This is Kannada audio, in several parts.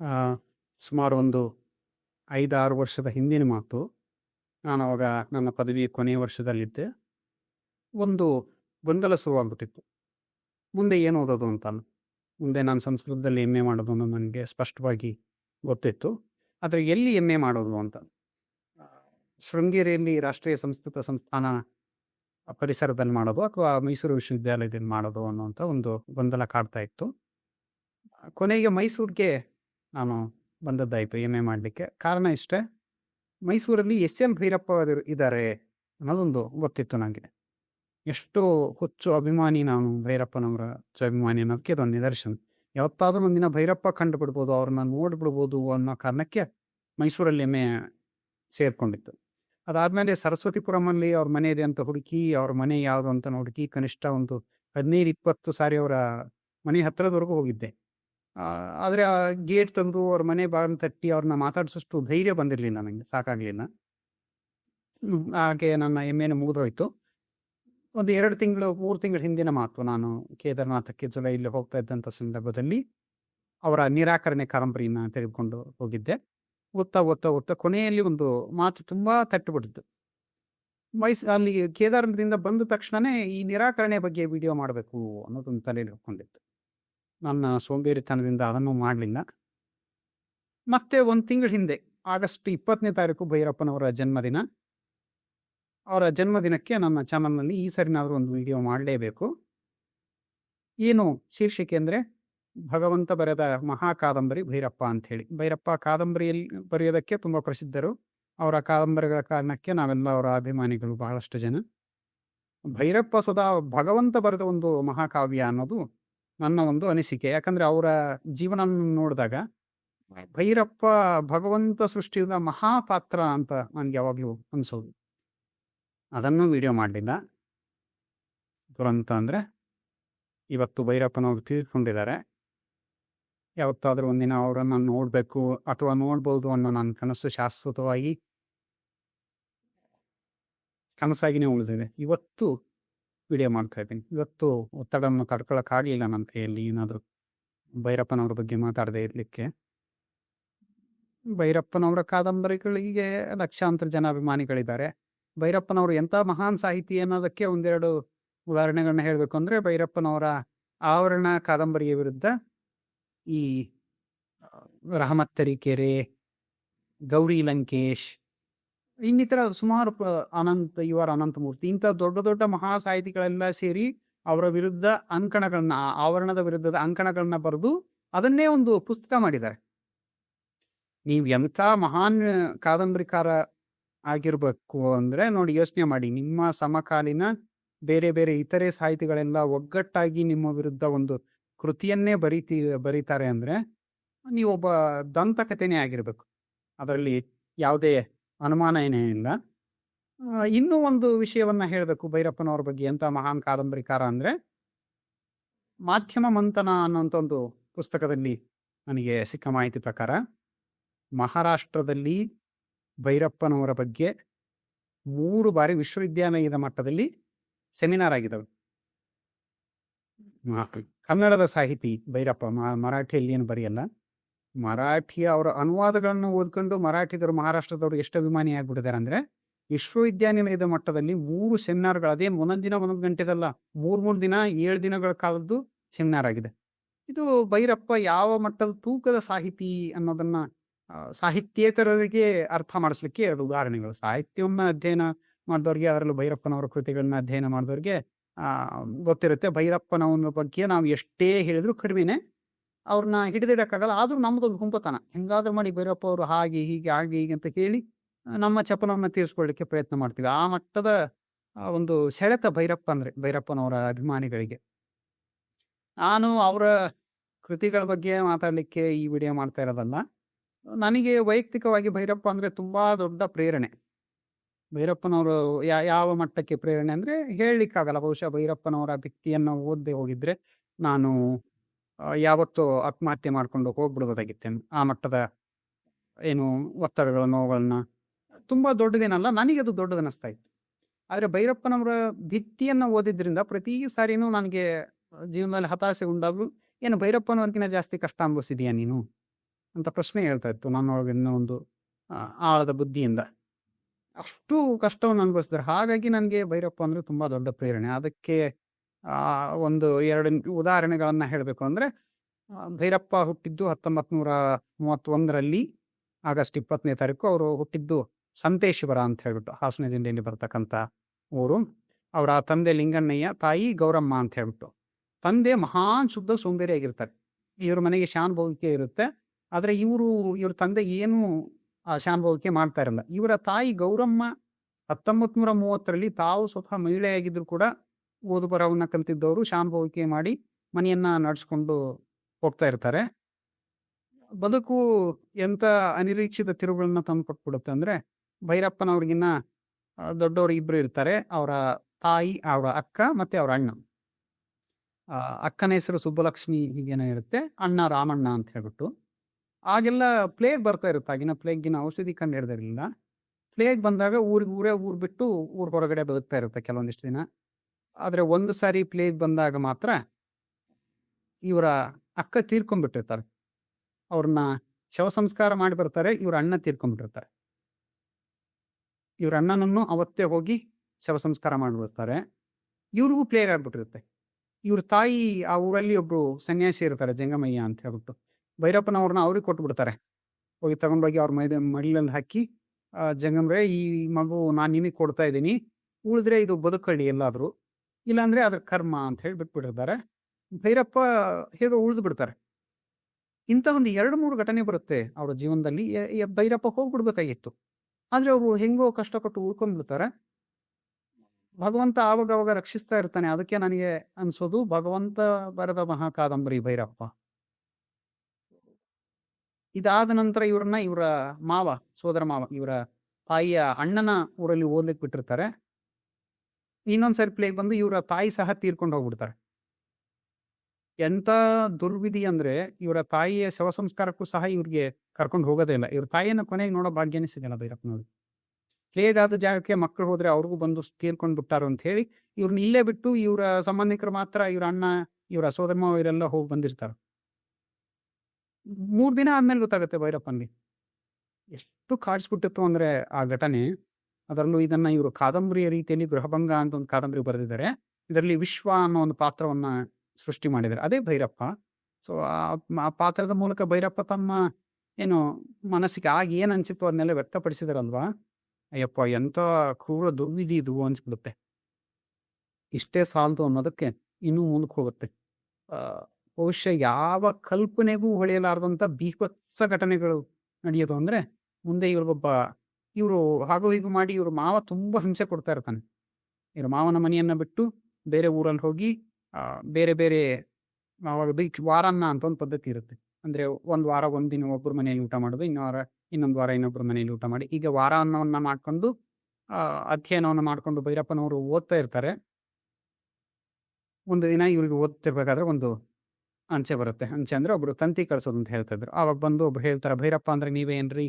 ಆ, ಸುಮಾರು ಒಂದು ಐದಾರು ವರ್ಷದ ಹಿಂದಿನ ಮಾತು. ನಾನು ಅವಾಗ ನನ್ನ ಪದವಿ ಕೊನೆಯ ವರ್ಷದಲ್ಲಿದ್ದೆ. ಒಂದು ಗೊಂದಲ ಶುರುವಾಗ್ಬಿಟ್ಟಿತ್ತು. ಮುಂದೆ ಏನು ಓದೋದು ಅಂತ ಮುಂದೆ ನಾನು ಸಂಸ್ಕೃತದಲ್ಲಿ ಎಂ ಮಾಡೋದು ಅನ್ನೋದು ನನಗೆ ಸ್ಪಷ್ಟವಾಗಿ ಗೊತ್ತಿತ್ತು. ಆದರೆ ಎಲ್ಲಿ ಎಂ ಮಾಡೋದು ಅಂತ? ಶೃಂಗೇರಿಯಲ್ಲಿ ರಾಷ್ಟ್ರೀಯ ಸಂಸ್ಕೃತ ಸಂಸ್ಥಾನ ಪರಿಸರದಲ್ಲಿ ಮಾಡೋದು ಅಥವಾ ಮೈಸೂರು ವಿಶ್ವವಿದ್ಯಾಲಯದಲ್ಲಿ ಮಾಡೋದು ಅನ್ನೋಂಥ ಒಂದು ಗೊಂದಲ ಕಾಡ್ತಾ ಇತ್ತು. ಕೊನೆಗೆ ಮೈಸೂರಿಗೆ, ನಾನು ಬಂದದ್ದಾಯಿತು ಎಂ ಎ ಮಾಡಲಿಕ್ಕೆ. ಕಾರಣ ಇಷ್ಟೇ, ಮೈಸೂರಲ್ಲಿ ಎಸ್ ಎಂ ಭೈರಪ್ಪ ಇದ್ದಾರೆ ಅನ್ನೋದೊಂದು ಗೊತ್ತಿತ್ತು ನನಗೆ ಎಷ್ಟು ಹುಚ್ಚು ಅಭಿಮಾನಿ ನಾನು ಭೈರಪ್ಪನವರ ಅಭಿಮಾನಿ ಅನ್ನೋದಕ್ಕೆ ಅದೊಂದು ನಿದರ್ಶನ. ಯಾವತ್ತಾದರೂ ಒಂದಿನ ಭೈರಪ್ಪ ಕಂಡು ಬಿಡ್ಬೋದು ಅವ್ರನ್ನ ನೋಡ್ಬಿಡ್ಬೋದು ಅನ್ನೋ ಕಾರಣಕ್ಕೆ ಮೈಸೂರಲ್ಲಿ ಎಮ್ಮೆ ಸೇರಿಕೊಂಡಿತ್ತು. ಅದಾದಮೇಲೆ ಸರಸ್ವತಿಪುರಮಲ್ಲಿ ಅವ್ರ ಮನೆ ಇದೆ ಅಂತ ಹುಡುಕಿ, ಅವ್ರ ಮನೆ ಯಾವುದು ಅಂತ ಹುಡುಕಿ ಕನಿಷ್ಠ ಒಂದು ಹದಿನೈದು ಇಪ್ಪತ್ತು ಸಾರಿ ಅವರ ಮನೆ ಹತ್ತಿರದವರೆಗೂ ಹೋಗಿದ್ದೆ. ಆದರೆ ಆ ಗೇಟ್ ತಂದು ಅವ್ರ ಮನೆ ಬಾಗಿಲು ತಟ್ಟಿ ಅವ್ರನ್ನ ಮಾತಾಡಿಸೋಷ್ಟು ಧೈರ್ಯ ಬಂದಿರಲಿಲ್ಲ ನನಗೆ, ಸಾಕಾಗಲಿಲ್ಲ. ಹಾಗೆ ನನ್ನ ಎಮ್ಮೆನ ಮುಗಿದೋಯ್ತು. ಒಂದು ಎರಡು ತಿಂಗಳು, ಮೂರು ತಿಂಗಳ ಹಿಂದಿನ ಮಾತು, ನಾನು ಕೇದಾರನಾಥಕ್ಕೆ ಇಲ್ಲಿ ಹೋಗ್ತಾ ಇದ್ದಂಥ ಸಂದರ್ಭದಲ್ಲಿ ಅವರ ನಿರಾಕರಣೆ ಕಾದಂಬರಿಯನ್ನು ತೆಗೆದುಕೊಂಡು ಹೋಗಿದ್ದೆ. ಓದ್ತಾ ಓದ್ತಾ ಓದ್ತಾ ಕೊನೆಯಲ್ಲಿ ಒಂದು ಮಾತು ತುಂಬ ತಟ್ಟುಬಿಟ್ಟಿತ್ತು ಮೈಸ್, ಅಲ್ಲಿ ಕೇದಾರದಿಂದ ಬಂದ ತಕ್ಷಣವೇ ಈ ನಿರಾಕರಣೆ ಬಗ್ಗೆ ವಿಡಿಯೋ ಮಾಡಬೇಕು ಅನ್ನೋದೊಂದು ತಲೆಯಲ್ಲಿ ಹೊಕ್ಕೊಂಡಿತ್ತು. ನನ್ನ ಸೋಂಬೇರಿತನದಿಂದ ಅದನ್ನು ಮಾಡಲಿಲ್ಲ. ಮತ್ತೆ ಒಂದು ತಿಂಗಳ ಹಿಂದೆ, ಆಗಸ್ಟ್ ಇಪ್ಪತ್ತನೇ ತಾರೀಕು ಭೈರಪ್ಪನವರ ಜನ್ಮದಿನ. ಅವರ ಜನ್ಮದಿನಕ್ಕೆ ನನ್ನ ಚಾನಲ್ನಲ್ಲಿ ಈ ಸರಿನಾದರೂ ಒಂದು ವಿಡಿಯೋ ಮಾಡಲೇಬೇಕು. ಏನು ಶೀರ್ಷಿಕೆ ಅಂದರೆ, ಭಗವಂತ ಬರೆದ ಮಹಾ ಕಾದಂಬರಿ ಭೈರಪ್ಪ ಅಂಥೇಳಿ ಭೈರಪ್ಪ ಕಾದಂಬರಿಯಲ್ಲಿ ಬರೆಯೋದಕ್ಕೆ ತುಂಬ ಪ್ರಸಿದ್ಧರು. ಅವರ ಕಾದಂಬರಿಗಳ ಕಾರಣಕ್ಕೆ ನಾವೆಲ್ಲ ಅವರ ಅಭಿಮಾನಿಗಳು ಬಹಳಷ್ಟು ಜನ. ಭೈರಪ್ಪ ಸದಾ ಭಗವಂತ ಬರೆದ ಒಂದು ಮಹಾಕಾವ್ಯ ಅನ್ನೋದು ನನ್ನ ಒಂದು ಅನಿಸಿಕೆ. ಯಾಕಂದ್ರೆ ಅವರ ಜೀವನ ನೋಡಿದಾಗ ಭೈರಪ್ಪ ಭಗವಂತ ಸೃಷ್ಟಿಯಿಂದ ಮಹಾಪಾತ್ರ ಅಂತ ನನಗೆ ಯಾವಾಗಲೂ ಅನಿಸೋದು. ಅದನ್ನು ವಿಡಿಯೋ ಮಾಡಲಿಲ್ಲ. ದುರಂತ ಅಂದರೆ ಇವತ್ತು ಭೈರಪ್ಪನವರು ತೀರ್ಕೊಂಡಿದ್ದಾರೆ. ಯಾವತ್ತಾದ್ರೂ ಒಂದಿನ ಅವರನ್ನು ನೋಡಬೇಕು ಅಥವಾ ನೋಡ್ಬೋದು ಅನ್ನೋ ನನ್ನ ಕನಸು ಶಾಶ್ವತವಾಗಿ ಕನಸಾಗಿನೇ ಉಳಿದಿದೆ. ಇವತ್ತು ವಿಡಿಯೋ ಮಾಡ್ತಾ ಇದ್ದೀನಿ ಇವತ್ತು ಒತ್ತಡವನ್ನು ಕಡ್ಕೊಳ್ಳೋಕ್ಕಾಗಲಿಲ್ಲ ನನ್ನ ಕೈಯಲ್ಲಿ. ಏನಾದರೂ ಭೈರಪ್ಪನವ್ರ ಬಗ್ಗೆ ಮಾತಾಡದೆ ಇರಲಿಕ್ಕೆ. ಭೈರಪ್ಪನವರ ಕಾದಂಬರಿಗಳಿಗೆ ಲಕ್ಷಾಂತರ ಜನ ಅಭಿಮಾನಿಗಳಿದ್ದಾರೆ. ಭೈರಪ್ಪನವರು ಎಂಥ ಮಹಾನ್ ಸಾಹಿತಿ ಅನ್ನೋದಕ್ಕೆ ಒಂದೆರಡು ಉದಾಹರಣೆಗಳನ್ನ ಹೇಳಬೇಕು ಅಂದರೆ, ಭೈರಪ್ಪನವರ ಆವರಣ ಕಾದಂಬರಿಯ ವಿರುದ್ಧ ಈ ರಹಮತ್ತರಿಕೆರೆ ಗೌರಿ ಲಂಕೇಶ್ ಇನ್ನಿತರ ಸುಮಾರು ಅನಂತ ಆರ್ ಅನಂತಮೂರ್ತಿ, ಇಂಥ ದೊಡ್ಡ ದೊಡ್ಡ ಮಹಾ ಸಾಹಿತಿಗಳೆಲ್ಲ ಸೇರಿ ಅವರ ವಿರುದ್ಧ ಅಂಕಣಗಳನ್ನ ಆವರಣದ ವಿರುದ್ಧದ ಅಂಕಣಗಳನ್ನ ಬರೆದು ಅದನ್ನೇ ಒಂದು ಪುಸ್ತಕ ಮಾಡಿದ್ದಾರೆ. ನೀವು ಎಂಥ ಮಹಾನ್ ಕಾದಂಬರಿಕಾರ ಆಗಿರ್ಬೇಕು ಅಂದ್ರೆ ನೋಡಿ ಯೋಚನೆ ಮಾಡಿ. ನಿಮ್ಮ ಸಮಕಾಲೀನ ಬೇರೆ ಬೇರೆ ಇತರೆ ಸಾಹಿತಿಗಳೆಲ್ಲ ಒಗ್ಗಟ್ಟಾಗಿ ನಿಮ್ಮ ವಿರುದ್ಧ ಒಂದು ಕೃತಿಯನ್ನೇ ಬರೀತಿ, ಬರೀತಾರೆ ಅಂದ್ರೆ ನೀವೊಬ್ಬ ದಂತಕಥೆನೇ ಆಗಿರ್ಬೇಕು. ಅದರಲ್ಲಿ ಯಾವುದೇ ಅನುಮಾನ ಏನೇ ಇಲ್ಲ ಇನ್ನೂ ಒಂದು ವಿಷಯವನ್ನು ಹೇಳಬೇಕು ಭೈರಪ್ಪನವ್ರ ಬಗ್ಗೆ ಎಂಥ ಮಹಾನ್ ಕಾದಂಬರಿಕಾರ ಅಂದರೆ ಮಾಧ್ಯಮ ಮಂಥನ ಅನ್ನೋಂಥ ಒಂದು ಪುಸ್ತಕದಲ್ಲಿ ನನಗೆ ಸಿಕ್ಕ ಮಾಹಿತಿ ಪ್ರಕಾರ ಮಹಾರಾಷ್ಟ್ರದಲ್ಲಿ ಭೈರಪ್ಪನವರ ಬಗ್ಗೆ ಮೂರು ಬಾರಿ ವಿಶ್ವವಿದ್ಯಾಲಯದ ಮಟ್ಟದಲ್ಲಿ ಸೆಮಿನಾರ್ ಆಗಿದ್ದಾವೆ. ಕನ್ನಡದ ಸಾಹಿತಿ ಭೈರಪ್ಪ ಮರಾಠಿಯಲ್ಲಿ ಏನು ಬರೆಯಲ್ಲ. ಮರಾಠಿಯ ಅವರ ಅನುವಾದಗಳನ್ನು ಓದ್ಕೊಂಡು ಮರಾಠಿಗರು ಮಹಾರಾಷ್ಟ್ರದವರು ಎಷ್ಟು ಅಭಿಮಾನಿ ಆಗಿಬಿಟ್ಟಿದ್ದಾರೆ ಅಂದ್ರೆ ವಿಶ್ವವಿದ್ಯಾನಿಲಯದ ಮಟ್ಟದಲ್ಲಿ ಮೂರು ಸೆಮಿನಾರ್ಗಳು, ಅದೇ ಒಂದೊಂದು ದಿನ ಒಂದೊಂದು ಗಂಟೆದಲ್ಲ, ಮೂರು ಮೂರು ದಿನ ಏಳು ದಿನಗಳ ಕಾಲದ್ದು ಸೆಮಿನಾರ್ ಆಗಿದೆ. ಇದು ಭೈರಪ್ಪ ಯಾವ ಮಟ್ಟದ ತೂಕದ ಸಾಹಿತಿ ಅನ್ನೋದನ್ನ ಸಾಹಿತ್ಯೇತರರಿಗೆ ಅರ್ಥ ಮಾಡಿಸ್ಲಿಕ್ಕೆ ಎರಡು ಉದಾಹರಣೆಗಳು. ಸಾಹಿತ್ಯವನ್ನ ಅಧ್ಯಯನ ಮಾಡಿದವ್ರಿಗೆ, ಅದರಲ್ಲೂ ಭೈರಪ್ಪನವರ ಕೃತಿಗಳನ್ನ ಅಧ್ಯಯನ ಮಾಡಿದವ್ರಿಗೆ ಗೊತ್ತಿರುತ್ತೆ. ಭೈರಪ್ಪನವನ ಬಗ್ಗೆ ನಾವು ಎಷ್ಟೇ ಹೇಳಿದ್ರು ಕಡಿಮೆನೆ ಅವ್ರನ್ನ ಹಿಡಿದಿಡಕ್ಕಾಗಲ್ಲ. ಆದ್ರೂ ನಮ್ದೊಂದು ಗುಂಪತನ. ಹೆಂಗಾದ್ರೂ ಮಾಡಿ ಭೈರಪ್ಪ ಅವರು ಹಾಗೆ, ಹೀಗೆ ಹಾಗೆ, ಹೀಗೆ ಅಂತ ಕೇಳಿ ನಮ್ಮ ಚಪಲವನ್ನು ತೀರಿಸ್ಕೊಳ್ಳಿಕ್ಕೆ ಪ್ರಯತ್ನ ಮಾಡ್ತೀವಿ. ಆ ಮಟ್ಟದ ಒಂದು ಸೆಳೆತ ಭೈರಪ್ಪ ಅಂದ್ರೆ, ಭೈರಪ್ಪನವರ ಅಭಿಮಾನಿಗಳಿಗೆ. ನಾನು ಅವರ ಕೃತಿಗಳ ಬಗ್ಗೆ ಮಾತಾಡಲಿಕ್ಕೆ ಈ ವಿಡಿಯೋ ಮಾಡ್ತಾ ಇರೋದಲ್ಲ. ನನಗೆ ವೈಯಕ್ತಿಕವಾಗಿ ಭೈರಪ್ಪ ಅಂದರೆ ತುಂಬ ದೊಡ್ಡ ಪ್ರೇರಣೆ. ಭೈರಪ್ಪನವರು ಯಾವ ಮಟ್ಟಕ್ಕೆ ಪ್ರೇರಣೆ ಅಂದರೆ, ಹೇಳಲಿಕ್ಕಾಗಲ್ಲ. ಬಹುಶಃ ಭೈರಪ್ಪನವರ ವ್ಯಕ್ತಿಯನ್ನು ಓದದೆ ಹೋಗಿದ್ರೆ, ನಾನು ಯಾವತ್ತೂ ಆತ್ಮಹತ್ಯೆ ಮಾಡಿಕೊಂಡು ಹೋಗ್ಬಿಡ್ಬೋದಾಗಿತ್ತೆ ಆ ಮಟ್ಟದ ಏನು ಒತ್ತಡಗಳ ನೋವುಗಳನ್ನ ತುಂಬ ದೊಡ್ಡದೇನಲ್ಲ, ನನಗೆ ಅದು ದೊಡ್ಡದು ಅನ್ನಿಸ್ತಾ ಇತ್ತು ಆದರೆ ಭೈರಪ್ಪನವರ ಭಿತ್ತಿಯನ್ನು ಓದಿದ್ರಿಂದ ಪ್ರತಿ ಸಾರಿನೂ ನನಗೆ ಜೀವನದಲ್ಲಿ ಹತಾಶೆ ಉಂಡಾಗಲೂ ಏನು ಭೈರಪ್ಪನವ್ರಿಗಿನ ಜಾಸ್ತಿ ಕಷ್ಟ ಅನುಭವಿಸಿದೀಯಾ ನೀನು? ಅಂತ ಪ್ರಶ್ನೆ ಹೇಳ್ತಾ ಇತ್ತು ನನ್ನೊಳಗೆ ಇನ್ನೂ ಒಂದು ಆಳದ ಬುದ್ಧಿಯಿಂದ. ಅಷ್ಟು ಕಷ್ಟವನ್ನು ಅನುಭವಿಸಿದ್ರು. ಹಾಗಾಗಿ ನನಗೆ ಭೈರಪ್ಪ ಅಂದರೆ ತುಂಬ ದೊಡ್ಡ ಪ್ರೇರಣೆ. ಅದಕ್ಕೆ ಒಂದು ಎರಡು ಉದಾಹರಣೆಗಳನ್ನು ಹೇಳಬೇಕು ಅಂದರೆ ಭೈರಪ್ಪ ಹುಟ್ಟಿದ್ದು ಹತ್ತೊಂಬತ್ತು ನೂರ ಮೂವತ್ತೊಂದರಲ್ಲಿ ಆಗಸ್ಟ್ ಇಪ್ಪತ್ತನೇ ತಾರೀಕು. ಅವರು ಹುಟ್ಟಿದ್ದು ಸಂತೇಶ್ವರ ಅಂತ ಹೇಳ್ಬಿಟ್ಟು ಹಾಸನ ಜಿಲ್ಲೆಯಲ್ಲಿ ಬರ್ತಕ್ಕಂಥ ಊರು. ಅವರ ತಂದೆ ಲಿಂಗಣ್ಣಯ್ಯ, ತಾಯಿ ಗೌರಮ್ಮ ಅಂತ ಹೇಳ್ಬಿಟ್ಟು. ತಂದೆ ಮಹಾನ್ ಶುದ್ಧ ಸೋಂಬೇರಿಯಾಗಿರ್ತಾರೆ ಇವ್ರ ಮನೆಗೆ ಶಾನುಭೋಗಿಕೆ ಇರುತ್ತೆ. ಆದರೆ ಇವರು, ಇವ್ರ ತಂದೆ ಏನು ಶಾನುಭೋಗಿಕೆ ಮಾಡ್ತಾ ಇರಲ್ಲ. ಇವರ ತಾಯಿ ಗೌರಮ್ಮ ಹತ್ತೊಂಬತ್ತು ನೂರ ಮೂವತ್ತರಲ್ಲಿ ತಾವು ಸ್ವತಃ ಮಹಿಳೆಯಾಗಿದ್ರು ಕೂಡ ಓದು ಬರವನ್ನ ಕಲ್ತಿದ್ದವರು ಶಾನುಭವಿಕೆ ಮಾಡಿ ಮನೆಯನ್ನ ನಡೆಸ್ಕೊಂಡು ಹೋಗ್ತಾ ಇರ್ತಾರೆ. ಬದುಕು ಎಂತ ಅನಿರೀಕ್ಷಿತ ತಿರುಗಳನ್ನ ತಂದು ಕೊಟ್ಬಿಡುತ್ತೆ ಅಂದ್ರೆ ಭೈರಪ್ಪನವ್ರಿಗಿನ್ನ ದೊಡ್ಡವರು ಇಬ್ರು ಇರ್ತಾರೆ. ಅವರ ತಾಯಿ, ಅವರ ಅಕ್ಕ ಮತ್ತೆ ಅವರ ಅಣ್ಣ. ಅಕ್ಕನ ಹೆಸರು ಸುಬ್ಬಲಕ್ಷ್ಮಿ ಹೀಗೇನೋ ಇರುತ್ತೆ. ಅಣ್ಣ ರಾಮಣ್ಣ ಅಂತ ಹೇಳ್ಬಿಟ್ಟು. ಆಗೆಲ್ಲ ಪ್ಲೇಗ್ ಬರ್ತಾ ಇರುತ್ತೆ. ಆಗಿನ ಪ್ಲೇಗಿನ ಔಷಧಿ ಕಂಡು ಹಿಡ್ದಿರಲಿಲ್ಲ. ಪ್ಲೇಗ್ ಬಂದಾಗ ಊರಿಗೆ, ಊರೇ ಊರು ಬಿಟ್ಟು ಊರ ಹೊರಗಡೆ ಬದುಕ್ತಾ ಇರುತ್ತೆ ಕೆಲವೊಂದಿಷ್ಟು ದಿನ. ಆದರೆ ಒಂದು ಸಾರಿ ಪ್ಲೇಗ್ ಬಂದಾಗ ಮಾತ್ರ ಇವರ ಅಕ್ಕ ತೀರ್ಕೊಂಡ್ಬಿಟ್ಟಿರ್ತಾರೆ. ಅವ್ರನ್ನ ಶವ ಸಂಸ್ಕಾರ ಮಾಡಿ ಬರ್ತಾರೆ, ಇವ್ರ ಅಣ್ಣ ತೀರ್ಕೊಂಡ್ಬಿಟ್ಟಿರ್ತಾರೆ. ಇವ್ರ ಅಣ್ಣನನ್ನು ಅವತ್ತೇ ಹೋಗಿ ಶವ ಸಂಸ್ಕಾರ ಮಾಡಿಬಿಡ್ತಾರೆ ಇವ್ರಿಗೂ ಪ್ಲೇಗ್ ಆಗ್ಬಿಟ್ಟಿರುತ್ತೆ. ಇವ್ರ ತಾಯಿ, ಆ ಊರಲ್ಲಿ ಒಬ್ರು ಸನ್ಯಾಸಿ ಇರ್ತಾರೆ, ಜಂಗಮಯ್ಯ ಅಂತ ಹೇಳ್ಬಿಟ್ಟು. ಭೈರಪ್ಪನವ್ರನ್ನ ಅವ್ರಿಗೆ ಕೊಟ್ಬಿಡ್ತಾರೆ. ಹೋಗಿ ತಗೊಂಡೋಗಿ ಅವ್ರ ಮೈ ಮಡಿಲಲ್ಲಿ ಹಾಕಿ ಜಂಗಮ್ರೆ, ಈ ಮಗು ನಾನು ನಿಮಗೆ ಕೊಡ್ತಾ ಇದ್ದೀನಿ. ಉಳಿದ್ರೆ ಇದು ಬದುಕಳ್ಳಿ ಎಲ್ಲಾದರೂ. ಇಲ್ಲಾಂದ್ರೆ ಅದ್ರ ಕರ್ಮ ಅಂತ ಹೇಳಿ ಬಿಟ್ಬಿಟ್ಟಿರ್ತಾರೆ. ಭೈರಪ್ಪ ಹೇಗೋ ಉಳಿದು ಬಿಡ್ತಾರೆ. ಇಂಥ ಒಂದು ಎರಡು, ಮೂರು ಘಟನೆ ಬರುತ್ತೆ ಅವರ ಜೀವನದಲ್ಲಿ. ಭೈರಪ್ಪ ಹೋಗ್ಬಿಡ್ಬೇಕಾಗಿತ್ತು. ಆದರೆ ಅವರು ಹೆಂಗೋ ಕಷ್ಟಪಟ್ಟು ಉಳ್ಕೊಂಡ್ಬಿಡ್ತಾರೆ. ಭಗವಂತ ಆವಾಗ ಅವಾಗ ರಕ್ಷಿಸ್ತಾ ಇರ್ತಾನೆ. ಅದಕ್ಕೆ ನನಗೆ ಅನ್ಸೋದು ಭಗವಂತ ಬರದ ಮಹಾಕಾದಂಬರಿ ಭೈರಪ್ಪ. ಇದಾದ ನಂತರ ಇವ್ರನ್ನ ಇವರ ಮಾವ, ಸೋದರ ಮಾವ, ಇವರ ತಾಯಿಯ ಅಣ್ಣನ ಊರಲ್ಲಿ ಓದ್ಲಿಕ್ಕೆ ಬಿಟ್ಟಿರ್ತಾರೆ. ಇನ್ನೊಂದ್ಸರಿ ಪ್ಲೇಗ್ ಬಂದು ಇವರ ತಾಯಿ ಸಹ ತೀರ್ಕೊಂಡು ಹೋಗ್ಬಿಡ್ತಾರೆ. ಎಂತ ದುರ್ವಿಧಿ ಅಂದ್ರೆ ಇವರ ತಾಯಿಯ ಶವ ಸಂಸ್ಕಾರಕ್ಕೂ ಸಹ ಇವ್ರಿಗೆ ಕರ್ಕೊಂಡು ಹೋಗೋದೇ ಇಲ್ಲ. ಇವ್ರ ತಾಯಿಯನ್ನು ಕೊನೆಗೆ ನೋಡೋ ಭಾಗ್ಯನೇ ಸಿಗಲ್ಲ ಭೈರಪ್ಪನವ್ರು. ಆದ ಜಾಗಕ್ಕೆ ಮಕ್ಕಳು ಹೋದ್ರೆ ಅವ್ರಿಗೂ ಬಂದು ತೀರ್ಕೊಂಡು ಬಿಟ್ಟಾರು ಅಂತ ಹೇಳಿ ಇವ್ರನ್ನ ಇಲ್ಲೇ ಬಿಟ್ಟು ಇವರ ಸಂಬಂಧಿಕರು ಮಾತ್ರ ಇವ್ರ ಅಣ್ಣ, ಇವರ ಸೋದರಮ್ಮ ಇವರೆಲ್ಲ ಹೋಗಿ ಬಂದಿರ್ತಾರೆ. ಮೂರ್ ದಿನ ಆದ್ಮೇಲೆ ಗೊತ್ತಾಗುತ್ತೆ ಭೈರಪ್ಪನ್ಗೆ. ಎಷ್ಟು ಕಾಡಿಸ್ಬಿಟ್ಟಿತ್ತು ಅಂದ್ರೆ ಆ ಘಟನೆ. ಅದರಲ್ಲೂ ಇದನ್ನ ಇವರು ಕಾದಂಬರಿಯ ರೀತಿಯಲ್ಲಿ ಗೃಹಭಂಗ ಅಂತ ಒಂದು ಕಾದಂಬರಿ ಬರೆದಿದ್ದಾರೆ. ಇದರಲ್ಲಿ ವಿಶ್ವ ಅನ್ನೋ ಒಂದು ಪಾತ್ರವನ್ನ ಸೃಷ್ಟಿ ಮಾಡಿದ್ದಾರೆ. ಅದೇ ಭೈರಪ್ಪ. ಸೊ ಆ ಪಾತ್ರದ ಮೂಲಕ ಭೈರಪ್ಪ ತಮ್ಮ ಏನು ಮನಸ್ಸಿಗೆ ಆಗ ಏನು ಅನ್ಸಿತ್ತು ಅದನ್ನೆಲ್ಲ ವ್ಯಕ್ತಪಡಿಸಿದಾರಲ್ವಾ? ಅಯ್ಯಪ್ಪ, ಎಂಥ ಕ್ರೂರ ದುರ್ವಿಧಿ ಇದು ಅನ್ಸ್ಬಿಡುತ್ತೆ. ಇಷ್ಟೇ ಸಾಲದು ಅನ್ನೋದಕ್ಕೆ ಇನ್ನೂ ಮುಂದಕ್ಕೆ ಹೋಗುತ್ತೆ. ಬಹುಶಃ ಯಾವ ಕಲ್ಪನೆಗೂ ಹೊಳೆಯಲಾರದಂಥ ಬೀಭತ್ಸ ಘಟನೆಗಳು ನಡೆಯೋದು ಅಂದ್ರೆ ಮುಂದೆ ಇವ್ರಿಗೊಬ್ಬ ಇವರು ಹಾಗೂ ಹೀಗೂ ಮಾಡಿ ಇವರು ಮಾವ ತುಂಬಾ ಹಿಂಸೆ ಕೊಡ್ತಾ ಇರ್ತಾನೆ. ಇವ್ರ ಮಾವನ ಮನೆಯನ್ನ ಬಿಟ್ಟು ಬೇರೆ ಊರಲ್ಲಿ ಹೋಗಿ ಬೇರೆ ಬೇರೆ, ಅವಾಗ ಬೀಚ್ ವಾರನ್ನ ಅಂತ ಒಂದು ಪದ್ಧತಿ ಇರುತ್ತೆ. ಅಂದ್ರೆ ಒಂದು ವಾರ ಒಂದು ದಿನ ಒಬ್ಬರ ಮನೆಯಲ್ಲಿ ಊಟ ಮಾಡೋದು, ಇನ್ನೊಂದು ವಾರ ಇನ್ನೊಂದು ವಾರ ಇನ್ನೊಬ್ಬರ ಮನೆಯಲ್ಲಿ ಊಟ ಮಾಡಿ, ಈಗ ವಾರ ಅನ್ನವನ್ನ ಮಾಡ್ಕೊಂಡು ಅಧ್ಯಯನವನ್ನ ಮಾಡ್ಕೊಂಡು ಭೈರಪ್ಪನವರು ಓದ್ತಾ ಇರ್ತಾರೆ. ಒಂದು ದಿನ ಇವ್ರಿಗೆ ಓದ್ತಿರ್ಬೇಕಾದ್ರೆ ಒಂದು ಅಂಚೆ ಬರುತ್ತೆ. ಅಂಚೆ ಅಂದ್ರೆ ಒಬ್ರು ತಂತಿ ಕಳ್ಸೋದು ಅಂತ ಹೇಳ್ತಾ ಇದ್ರು. ಅವಾಗ ಬಂದು ಒಬ್ರು ಹೇಳ್ತಾರೆ, ಭೈರಪ್ಪ ಅಂದ್ರೆ ನೀವೇನ್ರಿ?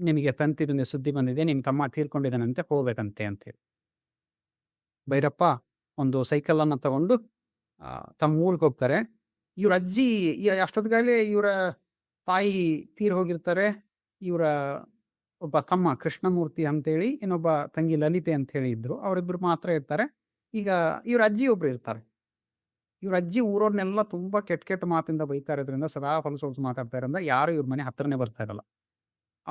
ನಿನಗೆ ತಂತಿ ಬಂದ ಸುದ್ದಿ ಬಂದಿದೆ ನಿಮ್ಮ ತಮ್ಮ ತೀರ್ಕೊಂಡಿದ್ದಾನಂತೆ, ಹೋಗ್ಬೇಕಂತೆ ಅಂತೇಳಿ ಭೈರಪ್ಪ ಒಂದು ಸೈಕಲನ್ನು ತಗೊಂಡು ತಮ್ಮ ಊರಿಗೆ ಹೋಗ್ತಾರೆ. ಇವ್ರ ಅಜ್ಜಿ ಅಷ್ಟೊತ್ತಿಗಾಗಲೇ ಇವರ ತಾಯಿ ತೀರ್ ಹೋಗಿರ್ತಾರೆ. ಇವರ ಒಬ್ಬ ತಮ್ಮ ಕೃಷ್ಣಮೂರ್ತಿ ಅಂತೇಳಿ ಇನ್ನೊಬ್ಬ ತಂಗಿ ಲಲಿತೆ ಅಂತ ಹೇಳಿ ಇದ್ರು. ಅವರಿಬ್ರು ಮಾತ್ರ ಇರ್ತಾರೆ. ಈಗ ಇವ್ರ ಅಜ್ಜಿ ಒಬ್ರು ಇರ್ತಾರೆ. ಇವ್ರ ಅಜ್ಜಿ ಊರವ್ರನ್ನೆಲ್ಲ ತುಂಬಾ ಕೆಟ್ಟ ಕೆಟ್ಟ ಮಾತಿಂದ ಬೈತಾ ಇರೋದ್ರಿಂದ, ಸದಾ ಹೊಲಸು ಹೊಲಸು ಮಾತಾಡ್ತಾ ಇರೋದ್ರಿಂದ ಯಾರು ಇವ್ರ ಮನೆ ಹತ್ರನೇ ಬರ್ತಾ ಇರಲ್ಲ.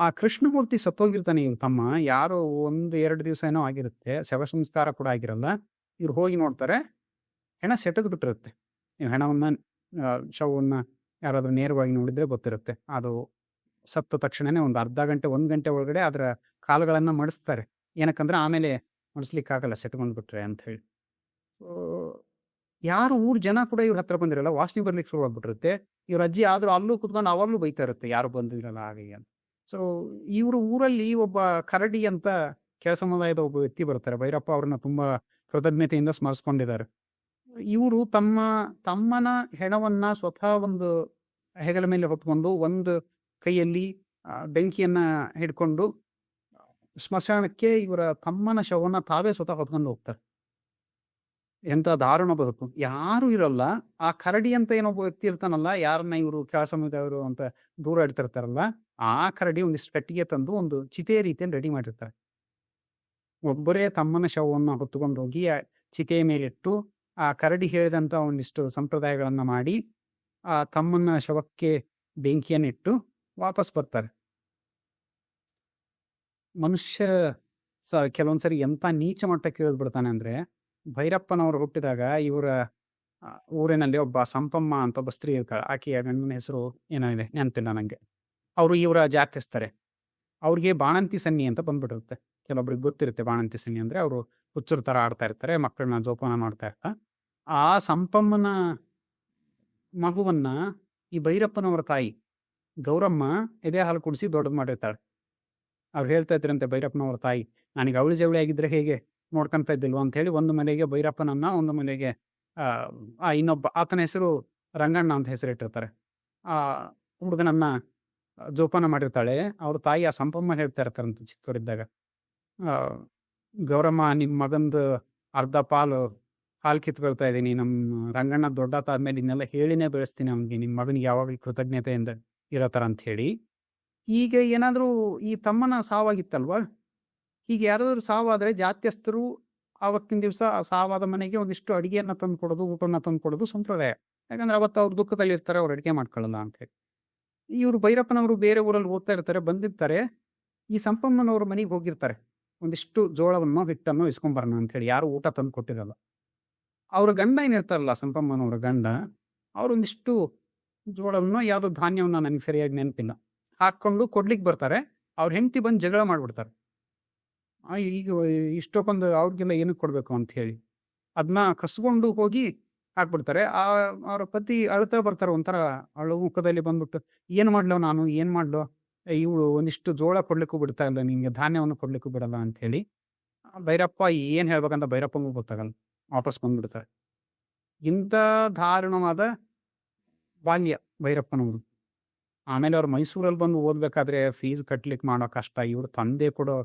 ಆ ಕೃಷ್ಣಮೂರ್ತಿ ಸತ್ತೋಗಿರ್ತಾನೆ ಇವ್ರ ತಮ್ಮ. ಯಾರು ಒಂದು ಎರಡು ದಿವಸ ಏನೋ ಆಗಿರುತ್ತೆ. ಶವ ಸಂಸ್ಕಾರ ಕೂಡ ಆಗಿರಲ್ಲ. ಇವ್ರು ಹೋಗಿ ನೋಡ್ತಾರೆ. ಹೆಣ ಸೆಟಗ್ ಬಿಟ್ಟಿರುತ್ತೆ ನೀವು ಹೆಣವನ್ನ ಶವವನ್ನು ಯಾರಾದರೂ ನೇರವಾಗಿ ನೋಡಿದ್ರೆ ಗೊತ್ತಿರುತ್ತೆ. ಅದು ಸತ್ತ ತಕ್ಷಣನೇ ಒಂದು ಅರ್ಧ ಗಂಟೆ, ಒಂದು ಗಂಟೆ ಒಳಗಡೆ ಅದರ ಕಾಲುಗಳನ್ನು ಮಡಿಸ್ತಾರೆ. ಏನಕ್ಕಂದ್ರೆ ಆಮೇಲೆ ಮಡಿಸ್ಲಿಕ್ಕಾಗಲ್ಲ ಸೆಟ್ಕೊಂಡು ಬಿಟ್ರೆ ಅಂತ ಹೇಳಿ. ಯಾರು ಊರ್ ಜನ ಕೂಡ ಇವ್ರ ಹತ್ರ ಬಂದಿರಲ್ಲ. ವಾಸನೆ ಬರ್ಲಿಕ್ಕೆ ಶುರು ಆಗ್ಬಿಟ್ಟಿರುತ್ತೆ ಇವ್ರ ಅಜ್ಜಿ ಆದ್ರೂ ಅಲ್ಲೂ ಕುತ್ಕೊಂಡು ಅವಾಗ್ಲೂ ಬೈತಾ ಇರುತ್ತೆ. ಯಾರು ಬಂದಿರಲ್ಲ ಹೀಗೆ ಅಂತ. ಸೊ ಇವರು ಊರಲ್ಲಿ ಒಬ್ಬ ಕರಡಿ ಅಂತ ಕೆಳ ಸಮುದಾಯದ ಒಬ್ಬ ವ್ಯಕ್ತಿ ಬರ್ತಾರೆ. ಭೈರಪ್ಪ ಅವ್ರನ್ನ ತುಂಬಾ ಕೃತಜ್ಞತೆಯಿಂದ ಸ್ಮರಿಸ್ಕೊಂಡಿದ್ದಾರೆ. ಇವರು ತಮ್ಮ, ತಮ್ಮನ ಹೆಣವನ್ನ ಸ್ವತಃ ಒಂದು ಹೆಗಲ ಮೇಲೆ ಹೊತ್ಕೊಂಡು ಒಂದು ಕೈಯಲ್ಲಿ ಬೆಂಕಿಯನ್ನ ಹಿಡ್ಕೊಂಡು, ಸ್ಮಶಾನಕ್ಕೆ ಇವರ ತಮ್ಮನ ಶವನ ತಾವೇ ಸ್ವತಃ ಹೊತ್ಕೊಂಡು ಹೋಗ್ತಾರೆ. ಎಂತ ದಾರುಣ ಬದುಕು? ಯಾರು ಇರಲ್ಲ. ಆ ಕರಡಿ ಅಂತ ಏನೊಬ್ಬ ವ್ಯಕ್ತಿ ಇರ್ತಾನಲ್ಲ, ಯಾರನ್ನ ಇವರು ಕೆಳ ಸಮುದಾಯವರು ಅಂತ ದೂರ ಇಡ್ತಿರ್ತಾರಲ್ಲ, ಆ ಕರಡಿ ಒಂದಿಷ್ಟು ಪೆಟ್ಟಿಗೆ ತಂದು ಒಂದು ಚಿತೆ ರೀತಿಯನ್ನು ರೆಡಿ ಮಾಡಿರ್ತಾರೆ. ಒಬ್ಬರೇ ತಮ್ಮನ ಶವವನ್ನು ಹೊತ್ತುಕೊಂಡು ಹೋಗಿ ಆ ಚಿತೆಯ ಮೇಲಿಟ್ಟು ಆ ಕರಡಿ ಹೇಳಿದಂತ ಒಂದಿಷ್ಟು ಸಂಪ್ರದಾಯಗಳನ್ನು ಮಾಡಿ, ಆ ತಮ್ಮನ ಶವಕ್ಕೆ ಬೆಂಕಿಯನ್ನಿಟ್ಟು ವಾಪಸ್ ಬರ್ತಾರೆ. ಮನುಷ್ಯ ಸ ಕೆಲವೊಂದ್ಸರಿ ಎಂಥ ನೀಚ ಮಟ್ಟಕ್ಕೆ ಇಳಿದು ಬಿಡ್ತಾನೆ ಅಂದ್ರೆ ಭೈರಪ್ಪನವರು ಹುಟ್ಟಿದಾಗ ಇವರ ಊರಿನಲ್ಲಿ ಒಬ್ಬ ಸಂಪಮ್ಮ ಅಂತ ಒಬ್ಬ ಸ್ತ್ರೀ ಇರ್ತಾಳೆ ಆಕೆಯ ಗಂಡನ ಹೆಸರು ಏನಿದೆ ನೆನಪಿಲ್ಲ ನನಗೆ ಅವರು ಇವರ ಜಾತಿಸ್ತಾರೆ ಅವ್ರಿಗೆ ಬಾಣಂತಿ ಸನ್ನಿ ಅಂತ ಬಂದ್ಬಿಟ್ಟಿರುತ್ತೆ. ಕೆಲವೊಬ್ರಿಗೆ ಗೊತ್ತಿರುತ್ತೆ ಬಾಣಂತಿ ಸನ್ನಿ ಅಂದರೆ ಅವರು ಹುಚ್ಚರು ಥರ ಆಡ್ತಾ ಇರ್ತಾರೆ, ಮಕ್ಕಳನ್ನ ಜೋಪಾನ ಮಾಡ್ತಾ ಆ ಸಂಪಮ್ಮನ ಮಗುವನ್ನು ಈ ಭೈರಪ್ಪನವರ ತಾಯಿ, ಗೌರಮ್ಮ ಎದೆ ಹಾಲು ಕುಡಿಸಿ ದೊಡ್ಡದು ಮಾಡಿರ್ತಾಳೆ. ಅವ್ರು ಹೇಳ್ತಾ ಇದ್ರಂತೆ ಭೈರಪ್ಪನವರ ತಾಯಿ, ನನಗೆ ಅವಳಿ ಜವಳಿ ಆಗಿದ್ರೆ ಹೇಗೆ? ನೋಡ್ಕೊಂತ ಇದ್ದಿಲ್ವಾ ಅಂತ ಹೇಳಿ ಒಂದು ಮನೆಗೆ ಭೈರಪ್ಪನನ್ನ, ಒಂದು ಮನೆಗೆ, ಆ ಇನ್ನೊಬ್ಬ ಆತನ ಹೆಸರು ರಂಗಣ್ಣ ಅಂತ ಹೆಸರಿಟ್ಟಿರ್ತಾರೆ ಆ ಹುಡುಗನನ್ನ ಜೋಪಾನ ಮಾಡಿರ್ತಾಳೆ. ಅವ್ರ ತಾಯಿ ಆ ಸಂಪಮ್ಮ ಹೇಳ್ತಾ ಇರ್ತಾರಂತ ಚಿಕ್ಕವರಿದ್ದಾಗ. ಗೌರಮ್ಮ ನಿಮ್ಮ ಮಗಂದು ಅರ್ಧ ಪಾಲು ಹಾಲು ಕಿತ್ಕೊಳ್ತಾ ಇದ್ದೀನಿ. ನಮ್ಮ ರಂಗಣ್ಣ ದೊಡ್ಡತಾದ್ಮೇಲೆ ಇನ್ನೆಲ್ಲ ಹೇಳಿನೇ ಬೆಳೆಸ್ತೀನಿ ಅವನಿಗೆ. ನಿಮ್ಮ ಮಗನಿಗೆ ಯಾವಾಗಲೂ ಕೃತಜ್ಞತೆಯಿಂದ ಇರೋ ಅಂತ ಹೇಳಿ ಈಗ ಏನಾದರೂ ಈ ತಮ್ಮನ ಸಾವಾಗಿತ್ತಲ್ವಾ? ಈಗ ಯಾರಾದರೂ ಸಾವಾದರೆ ಜಾತ್ಯಸ್ಥರು ಆವತ್ತಿನ ದಿವಸ ಆ ಸಾವಾದ ಮನೆಗೆ ಒಂದಿಷ್ಟು ಅಡುಗೆಯನ್ನು ತಂದು ಕೊಡೋದು, ಊಟವನ್ನು ತಂದು ಕೊಡೋದು ಸಂಪ್ರದಾಯ. ಯಾಕಂದ್ರೆ ಅವತ್ತು ಅವ್ರು ದುಃಖದಲ್ಲಿ ಇರ್ತಾರೆ, ಅವ್ರು ಅಡುಗೆ ಮಾಡ್ಕೊಳ್ಳಲ್ಲ ಅಂತ ಹೇಳಿ. ಇವರು ಭೈರಪ್ಪನವರು ಬೇರೆ ಊರಲ್ಲಿ ಓದ್ತಾ ಇರ್ತಾರೆ, ಬಂದಿರ್ತಾರೆ. ಈ ಸಂಪಮ್ಮನವ್ರ ಮನೆಗೆ ಹೋಗಿರ್ತಾರೆ. ಒಂದಿಷ್ಟು ಜೋಳವನ್ನು, ಹಿಟ್ಟನ್ನು ಇಸ್ಕೊಂಬರೋಣ ಅಂತ ಹೇಳಿ. ಯಾರು ಊಟ ತಂದು ಕೊಟ್ಟಿರಲ್ಲ. ಅವ್ರ ಗಂಡ ಏನಿರ್ತಾರಲ್ಲ ಸಂಪಮ್ಮನವ್ರ ಗಂಡ ಅವ್ರೊಂದಿಷ್ಟು ಜೋಳವನ್ನು, ಯಾವುದೋ ಧಾನ್ಯವನ್ನು ನನಗೆ ಸರಿಯಾಗಿ ನೆನಪಿಲ್ಲ. ಹಾಕ್ಕೊಂಡು ಕೊಡ್ಲಿಕ್ಕೆ ಬರ್ತಾರೆ. ಅವ್ರ ಹೆಂಡತಿ ಬಂದು ಜಗಳ ಮಾಡ್ಬಿಡ್ತಾರೆ. ಈಗ ಇಷ್ಟಕ್ಕೊಂದು ಅವ್ರಿಗೆಲ್ಲ ಏನಕ್ಕೆ ಕೊಡಬೇಕು ಅಂತ ಹೇಳಿ. ಅದನ್ನ ಕಸ್ಕೊಂಡು ಹೋಗಿ ಹಾಕ್ಬಿಡ್ತಾರೆ. ಆ, ಅವರ ಪತಿ ಅಳ್ತಾ ಬರ್ತಾರೆ ಒಂಥರ. ಅಳು ಮುಖದಲ್ಲಿ ಬಂದ್ಬಿಟ್ಟು, ಏನು ಮಾಡ್ಲೋ ನಾನು? ಏನು ಮಾಡ್ಲೋ? ಇವಳು ಒಂದಿಷ್ಟು ಜೋಳ ಕೊಡ್ಲಿಕ್ಕೂ ಬಿಡ್ತಾ ಇಲ್ಲ. ನಿಮಗೆ ಧಾನ್ಯವನ್ನು ಕೊಡ್ಲಿಕ್ಕೂ ಬಿಡಲ್ಲ ಅಂತ ಹೇಳಿ. ಭೈರಪ್ಪ ಏನು ಹೇಳ್ಬೇಕಂತ ಭೈರಪ್ಪಂಗೂ ಗೊತ್ತಾಗಲ್ಲ. ವಾಪಸ್ ಬಂದ್ಬಿಡ್ತಾರೆ. ಇಂಥ ದಾರುಣವಾದ ಬಾಲ್ಯ ಭೈರಪ್ಪನವ್ರು ಆಮೇಲೆ ಅವ್ರು ಮೈಸೂರಲ್ಲಿ ಬಂದು ಓದ್ಬೇಕಾದ್ರೆ ಫೀಸ್ ಕಟ್ಲಿಕ್ಕೆ ಮಾಡೋ ಕಷ್ಟ, ಇವ್ರ ತಂದೆ ಕೊಡೋ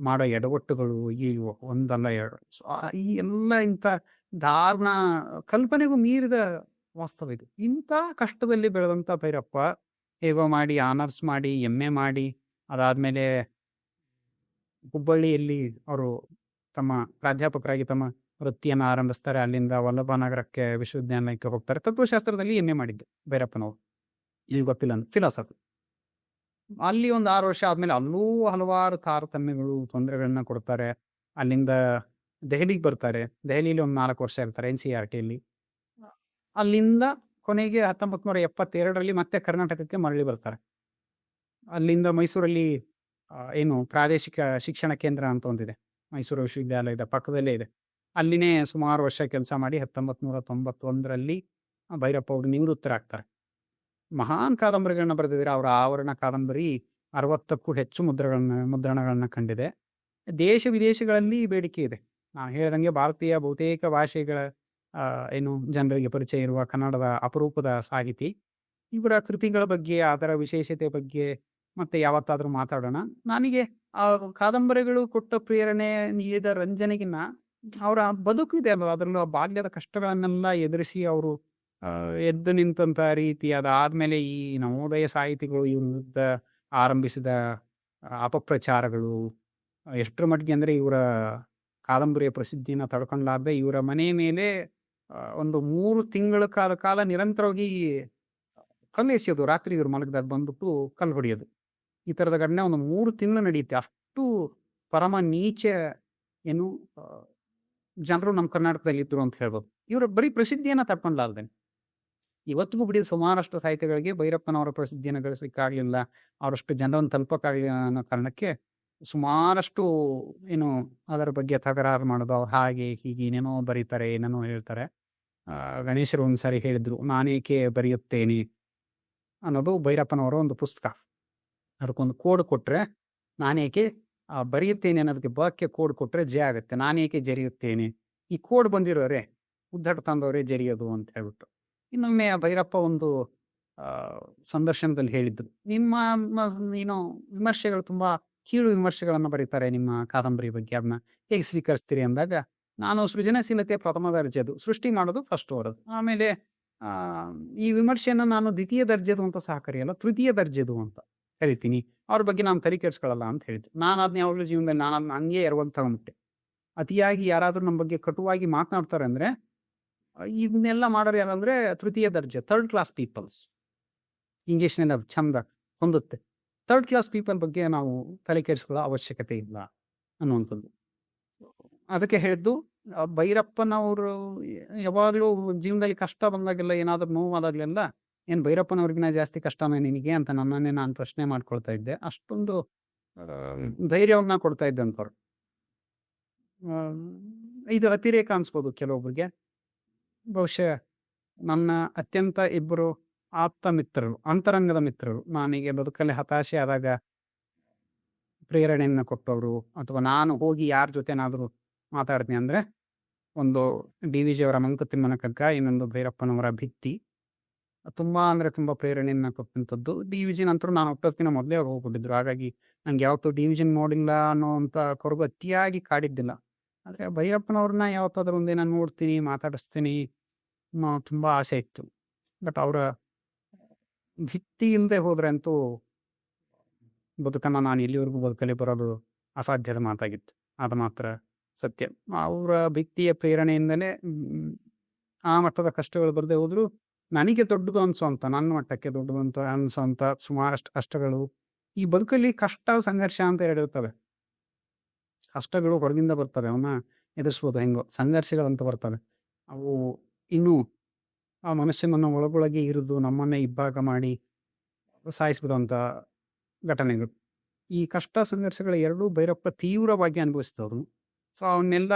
ಮಾಡೋ ಎಡವಟ್ಟುಗಳು ಈ ಒಂದಲ್ಲ ಎರಡು. ಸೊ, ಈ ಎಲ್ಲ ಇಂಥ ಧಾರಣ ಕಲ್ಪನೆಗೂ ಮೀರಿದ ವಾಸ್ತವ ಇದು. ಇಂಥ ಕಷ್ಟದಲ್ಲಿ ಬೆಳೆದಂಥ ಭೈರಪ್ಪ ಹೇಗೋ ಮಾಡಿ ಆನರ್ಸ್ ಮಾಡಿ ಎಂ ಎ ಮಾಡಿ ಅದಾದಮೇಲೆ ಹುಬ್ಬಳ್ಳಿಯಲ್ಲಿ ಅವರು ತಮ್ಮ ಪ್ರಾಧ್ಯಾಪಕರಾಗಿ ತಮ್ಮ ವೃತ್ತಿಯನ್ನು ಆರಂಭಿಸ್ತಾರೆ. ಅಲ್ಲಿಂದ ವಲ್ಲಭನಗರಕ್ಕೆ ವಿಶ್ವವಿದ್ಯಾಲಯಕ್ಕೆ ಹೋಗ್ತಾರೆ. ತತ್ವಶಾಸ್ತ್ರದಲ್ಲಿ ಎಂ ಎ ಮಾಡಿದ್ದು ಭೈರಪ್ಪನವರು. ಈಗ ಗೊತ್ತಿಲ್ಲ ಫಿಲಾಸಫಿ ಅಲ್ಲಿ ಒಂದು ಆರು ವರ್ಷ ಆದಮೇಲೆ ಅಲ್ಲೂ ಹಲವಾರು ತಾರತಮ್ಯಗಳು ತೊಂದರೆಗಳನ್ನ ಕೊಡ್ತಾರೆ. ಅಲ್ಲಿಂದ ದೆಹಲಿಗೆ ಬರ್ತಾರೆ. ದೆಹಲಿಯಲ್ಲಿ ಒಂದು ನಾಲ್ಕು ವರ್ಷ ಇರ್ತಾರೆ ಎನ್ ಸಿ ಆರ್ ಟಿಯಲ್ಲಿ ಅಲ್ಲಿಂದ ಕೊನೆಗೆ ಹತ್ತೊಂಬತ್ತು ನೂರ ಎಪ್ಪತ್ತೆರಡರಲ್ಲಿ ಮತ್ತೆ ಕರ್ನಾಟಕಕ್ಕೆ ಮರಳಿ ಬರ್ತಾರೆ. ಅಲ್ಲಿಂದ ಮೈಸೂರಲ್ಲಿ ಏನು ಪ್ರಾದೇಶಿಕ ಶಿಕ್ಷಣ ಕೇಂದ್ರ ಅಂತ ಒಂದಿದೆ. ಮೈಸೂರು ವಿಶ್ವವಿದ್ಯಾಲಯದ ಪಕ್ಕದಲ್ಲೇ ಇದೆ. ಅಲ್ಲಿನೇ ಸುಮಾರು ವರ್ಷ ಕೆಲಸ ಮಾಡಿ ಹತ್ತೊಂಬತ್ತು ನೂರ ತೊಂಬತ್ತೊಂದರಲ್ಲಿ ಭೈರಪ್ಪ ಅವರು ನಿವೃತ್ತರಾಗ್ತಾರೆ. ಮಹಾನ್ ಕಾದಂಬರಿಗಳನ್ನ ಬರೆದಿದ್ದಾರೆ. ಅವರ ಆವರಣ ಕಾದಂಬರಿ ಅರವತ್ತಕ್ಕೂ ಹೆಚ್ಚು ಮುದ್ರಗಳನ್ನ, ಮುದ್ರಣಗಳನ್ನ ಕಂಡಿದೆ. ದೇಶ ವಿದೇಶಗಳಲ್ಲಿ ಬೇಡಿಕೆ ಇದೆ. ನಾನು ಹೇಳಿದಂಗೆ ಭಾರತೀಯ ಬಹುತೇಕ ಭಾಷೆಗಳ ಏನು ಜನರಿಗೆ ಪರಿಚಯ ಇರುವ ಕನ್ನಡದ ಅಪರೂಪದ ಸಾಹಿತಿ. ಇವರ ಕೃತಿಗಳ ಬಗ್ಗೆ, ಅದರ ವಿಶೇಷತೆ ಬಗ್ಗೆ ಮತ್ತೆ ಯಾವತ್ತಾದರೂ ಮಾತಾಡೋಣ. ನನಗೆ ಆ ಕಾದಂಬರಿಗಳು ಕೊಟ್ಟ ಪ್ರೇರಣೆ ನೀಡಿದ ರಂಜನೆಗಿನ್ನ ಅವರ ಬದುಕು ಇದೆ. ಅಲ್ವಾ ಅದರಲ್ಲೂ ಬಾಲ್ಯದ ಕಷ್ಟಗಳನ್ನೆಲ್ಲ ಎದುರಿಸಿ ಅವರು ಎದ್ದು ನಿಂತಂಥ ರೀತಿ ಅದಾದಮೇಲೆ ಈ ನವೋದಯ ಸಾಹಿತಿಗಳು ಇವ್ರ ವಿರುದ್ಧ ಆರಂಭಿಸಿದ ಅಪಪ್ರಚಾರಗಳು, ಎಷ್ಟರ ಮಟ್ಟಿಗೆ ಅಂದರೆ ಇವರ ಕಾದಂಬರಿಯ ಪ್ರಸಿದ್ಧಿನ ತಡ್ಕೊಂಡ್ಲಾರ್ದೆ ಇವರ ಮನೆ ಮೇಲೆ ಒಂದು ಮೂರು ತಿಂಗಳ ಕಾಲ ಕಾಲ ನಿರಂತರವಾಗಿ ಕಲ್ಲು ಎಸೆಯೋದು ರಾತ್ರಿ ಇವ್ರ ಮಲಗದಾಗ ಬಂದ್ಬಿಟ್ಟು ಕಲ್ಲು ಹೊಡೆಯೋದು. ಈ ಥರದ ಘಟನೆ ಒಂದು ಮೂರು ತಿಂಗಳು ನಡೆಯುತ್ತೆ. ಅಷ್ಟು ಪರಮ ನೀಚ ಏನು ಜನರು ನಮ್ಮ ಕರ್ನಾಟಕದಲ್ಲಿ ಇದ್ರು ಅಂತ ಹೇಳ್ಬೋದು. ಇವರ ಬರೀ ಪ್ರಸಿದ್ಧಿಯನ್ನು ತಡ್ಕೊಂಡ್ಲಾರ್ದೇನೆ. ಇವತ್ತಿಗೂ ಬಿಡಿ ಸುಮಾರಷ್ಟು ಸಾಹಿತ್ಯಗಳಿಗೆ ಭೈರಪ್ಪನವರ ಪ್ರಸಿದ್ಧಿಯನ್ನು ಗಳಿಸಲಿಕ್ಕಾಗಲಿಲ್ಲ. ಅವರಷ್ಟು ಜನರನ್ನು ತಲುಪಕ್ಕಾಗಲಿಲ್ಲ ಅನ್ನೋ ಕಾರಣಕ್ಕೆ ಸುಮಾರಷ್ಟು ಏನು ಅದರ ಬಗ್ಗೆ ತಕರಾರು ಮಾಡೋದು, ಅವ್ರು ಹಾಗೆ ಹೀಗೆ ಏನೇನೋ ಬರೀತಾರೆ, ಏನೇನೋ ಹೇಳ್ತಾರೆ. ಗಣೇಶರು ಒಂದ್ಸಾರಿ ಹೇಳಿದ್ರು, ನಾನೇಕೆ ಬರೆಯುತ್ತೇನೆ ಅನ್ನೋದು ಭೈರಪ್ಪನವರ ಒಂದು ಪುಸ್ತಕ. ಅದಕ್ಕೊಂದು ಕೋಡ್ ಕೊಟ್ಟರೆ ನಾನೇಕೆ ಬರೆಯುತ್ತೇನೆ ಅನ್ನೋದಕ್ಕೆ ಬಕ್ಕೆ ಕೋಡ್ ಕೊಟ್ಟರೆ ಜೆ ಆಗುತ್ತೆ, ನಾನೇಕೆ ಜರಿಯುತ್ತೇನೆ. ಈ ಕೋಡ್ ಬಂದಿರೋರೆ ಉದ್ದಟ ತಂದವರೇ ಜರಿಯೋದು ಅಂತ ಹೇಳ್ಬಿಟ್ಟು. ಇನ್ನೊಮ್ಮೆ ಭೈರಪ್ಪ ಒಂದು ಸಂದರ್ಶನದಲ್ಲಿ ಹೇಳಿದ್ರು ನಿಮ್ಮ ಏನು ವಿಮರ್ಶೆಗಳು ತುಂಬಾ ಕೀಳು ವಿಮರ್ಶೆಗಳನ್ನು ಬರೀತಾರೆ ನಿಮ್ಮ ಕಾದಂಬರಿ ಬಗ್ಗೆ. ಅದನ್ನ ಹೇಗೆ ಸ್ವೀಕರಿಸ್ತೀರಿ ಅಂದಾಗ, ನಾನು ಸೃಜನಶೀಲತೆ ಪ್ರಥಮ ದರ್ಜೆದು ಸೃಷ್ಟಿ ಮಾಡೋದು ಫಸ್ಟ್ ಓರದು ಆಮೇಲೆ ಈ ವಿಮರ್ಶೆಯನ್ನು ನಾನು ದ್ವಿತೀಯ ದರ್ಜೆದು ಅಂತ ಸಹ ಕರೆಯಲ್ಲ, ತೃತೀಯ ದರ್ಜೆದು ಅಂತ ಕರಿತೀನಿ. ಅವ್ರ ಬಗ್ಗೆ ನಾನು ತಲೆ ಕೆಡಿಸ್ಕೊಳ್ಳಲ್ಲ ಅಂತ ಹೇಳಿದ್ದು. ನಾನು ಅದನ್ನ ಯಾವಾಗಲೂ ಜೀವನದಲ್ಲಿ ನಾನು ಅದನ್ನ ಹಂಗೆ ಎರವಂತ ತಗೊಂಡ್ಬಿಟ್ಟೆ ಅತಿಯಾಗಿ ಯಾರಾದರೂ ನಮ್ಮ ಬಗ್ಗೆ ಕಟುವಾಗಿ ಮಾತನಾಡ್ತಾರೆ ಅಂದರೆ ಇದನ್ನೆಲ್ಲ ಮಾಡೋರು ಯಾರಂದ್ರೆ ತೃತೀಯ ದರ್ಜೆ ಥರ್ಡ್ ಕ್ಲಾಸ್ ಪೀಪಲ್ಸ್ ಇಂಗ್ಲೀಷ್ನೆಲ್ಲ ಚಂದ ಹೊಂದುತ್ತೆ. ಥರ್ಡ್ ಕ್ಲಾಸ್ ಪೀಪಲ್ ಬಗ್ಗೆ ನಾವು ತಲೆ ಕೆಡಿಸ್ಕೊಳ್ಳೋ ಅವಶ್ಯಕತೆ ಇಲ್ಲ ಅನ್ನುವಂಥದ್ದು. ಅದಕ್ಕೆ ಹೇಳಿದ್ದು ಭೈರಪ್ಪನವರು ಯಾವಾಗಲೂ ಜೀವನದಲ್ಲಿ ಕಷ್ಟ ಬಂದಾಗೆಲ್ಲ ಏನಾದರೂ ನೋವಾದಾಗಲೆಲ್ಲ ಏನು ಭೈರಪ್ಪನವ್ರಿಗಿನ ಜಾಸ್ತಿ ಕಷ್ಟನೇ ನಿನಗೆ? ಅಂತ ನನ್ನನ್ನೇ ನಾನು ಪ್ರಶ್ನೆ ಮಾಡ್ಕೊಳ್ತಾ ಇದ್ದೆ. ಅಷ್ಟೊಂದು ಧೈರ್ಯವನ್ನ ಕೊಡ್ತಾ ಇದ್ದೆ ಅಂತವ್ರು ಆ, ಇದು ಅತಿರೇಕ ಅನ್ಸ್ಬೋದು ಕೆಲವೊಬ್ಬರಿಗೆ ಬಹುಶಃ ನನ್ನ ಅತ್ಯಂತ ಇಬ್ಬರು ಆಪ್ತ ಮಿತ್ರರು, ಅಂತರಂಗದ ಮಿತ್ರರು. ನಾನೀಗ ಬದುಕಲ್ಲಿ ಹತಾಶೆ ಆದಾಗ ಪ್ರೇರಣೆಯನ್ನು ಕೊಟ್ಟವರು ಅಥವಾ ನಾನು ಹೋಗಿ ಯಾರ ಜೊತೆನಾದರೂ ಮಾತಾಡ್ತೀನಿ ಅಂದರೆ ಒಂದು ಡಿ ವಿ ಜಿಯವರ ಮಂಕುತಿಮ್ಮನ ಕಗ್ಗ, ಇನ್ನೊಂದು ಭೈರಪ್ಪನವರ ಭಿತ್ತಿ. ತುಂಬ ಅಂದರೆ ತುಂಬ ಪ್ರೇರಣೆಯನ್ನು ಕೊಟ್ಟಂಥದ್ದು. ಡಿ ವಿ ಜಿ ನಂತರ ನಾನು ಹುಟ್ಟೋದಕ್ಕಿಂತ ಮೊದಲೇ ಹೋಗ್ಬಿಟ್ಟಿದ್ರು. ಹಾಗಾಗಿ ನಂಗೆ ಯಾವತ್ತೂ ಡಿ ವಿ ಜಿನ್ ನೋಡಿಲ್ಲ ಅನ್ನೋವಂಥ ಕೊರಗು ಅತಿಯಾಗಿ ಕಾಡಿದ್ದಿಲ್ಲ. ಆದರೆ ಭೈರಪ್ಪನವ್ರನ್ನ ಯಾವತ್ತಾದ್ರೂ ಒಂದೇ ನಾನು ನೋಡ್ತೀನಿ, ಮಾತಾಡಿಸ್ತೀನಿ ಅನ್ನೋ ತುಂಬ ಆಸೆ ಇತ್ತು. ಬಟ್ ಅವರ ಭಿತ್ತಿ ಇಲ್ಲದೆ ಹೋದರೆ ಅಂತೂ ಬದುಕನ್ನು ನಾನು ಎಲ್ಲಿವರೆಗೂ ಬದುಕಲ್ಲಿ ಬರೋದು ಅಸಾಧ್ಯದ ಮಾತಾಗಿತ್ತು. ಅದು ಮಾತ್ರ ಸತ್ಯ. ಅವರ ಭಿತ್ತಿಯ ಪ್ರೇರಣೆಯಿಂದಲೇ ಆ ಮಟ್ಟದ ಕಷ್ಟಗಳು ಬರದೆ ಹೋದರೂ ನನಗೆ ದೊಡ್ಡದು ಅಂತ, ನನ್ನ ಮಟ್ಟಕ್ಕೆ ದೊಡ್ಡದು ಅಂತ ಅನಿಸುವಂಥ ಸುಮಾರಷ್ಟು ಕಷ್ಟಗಳು ಈ ಬದುಕಲ್ಲಿ ಕಷ್ಟ ಸಂಘರ್ಷ ಅಂತ ಹೇಳಿರ್ತವೆ ಕಷ್ಟಗಳು ಹೊರಗಿಂದ ಬರ್ತವೆ ಅವನ್ನ ಎದುರಿಸ್ಬೋದು, ಹೆಂಗೋ ಸಂಘರ್ಷಗಳಂತ ಬರ್ತವೆ. ಅವು ಇನ್ನೂ ಆ ಮನುಷ್ಯನನ್ನು ಒಳಗೊಳಗೆ ಇರಿದು ನಮ್ಮನ್ನೇ ಇಬ್ಬಾಗ ಮಾಡಿ ಸಾಯಿಸ್ಬಿಡುವಂಥ ಘಟನೆಗಳು. ಈ ಕಷ್ಟ, ಸಂಘರ್ಷಗಳ ಎರಡೂ ಭೈರಪ್ಪ ತೀವ್ರವಾಗಿ ಅನುಭವಿಸಿದವರು. ಸೊ, ಅವನ್ನೆಲ್ಲ